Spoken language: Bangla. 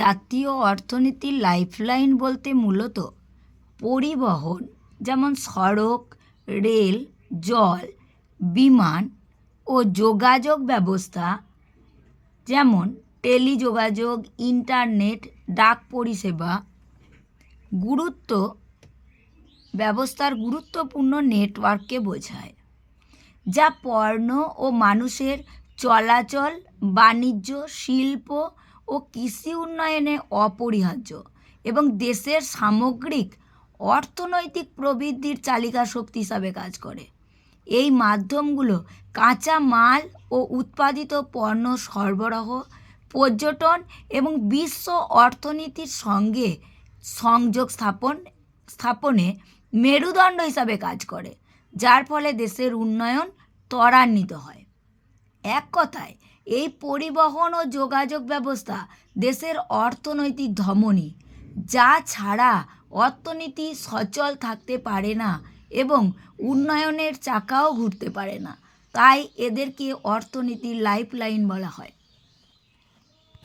জাতীয় অর্থনীতির লাইফলাইন বলতে মূলত পরিবহন, যেমন সড়ক, রেল, জল, বিমান ও যোগাযোগ ব্যবস্থা, যেমন টেলিযোগাযোগ, ইন্টারনেট, ডাক পরিষেবা। গুরুত্ব, ব্যবস্থার গুরুত্বপূর্ণ নেটওয়ার্ককে বোঝায়, যা পণ্য ও মানুষের চলাচল, বাণিজ্য, শিল্প ও কৃষি উন্নয়নে অপরিহার্য এবং দেশের সামগ্রিক অর্থনৈতিক প্রবৃদ্ধির চালিকা শক্তি হিসাবে কাজ করে। এই মাধ্যমগুলো কাঁচা মাল ও উৎপাদিত পণ্য সরবরাহ, পর্যটন এবং বিশ্ব অর্থনীতির সঙ্গে সংযোগ স্থাপন, স্থাপনে মেরুদণ্ড হিসাবে কাজ করে, যার ফলে দেশের উন্নয়ন ত্বরান্বিত হয়। এক কথায়, এই পরিবহন ও যোগাযোগ ব্যবস্থা দেশের অর্থনৈতিক ধমনী, যা ছাড়া অর্থনীতি সচল থাকতে পারে না এবং উন্নয়নের চাকাও ঘুরতে পারে না। তাই এদেরকে অর্থনীতির লাইফলাইন বলা হয়।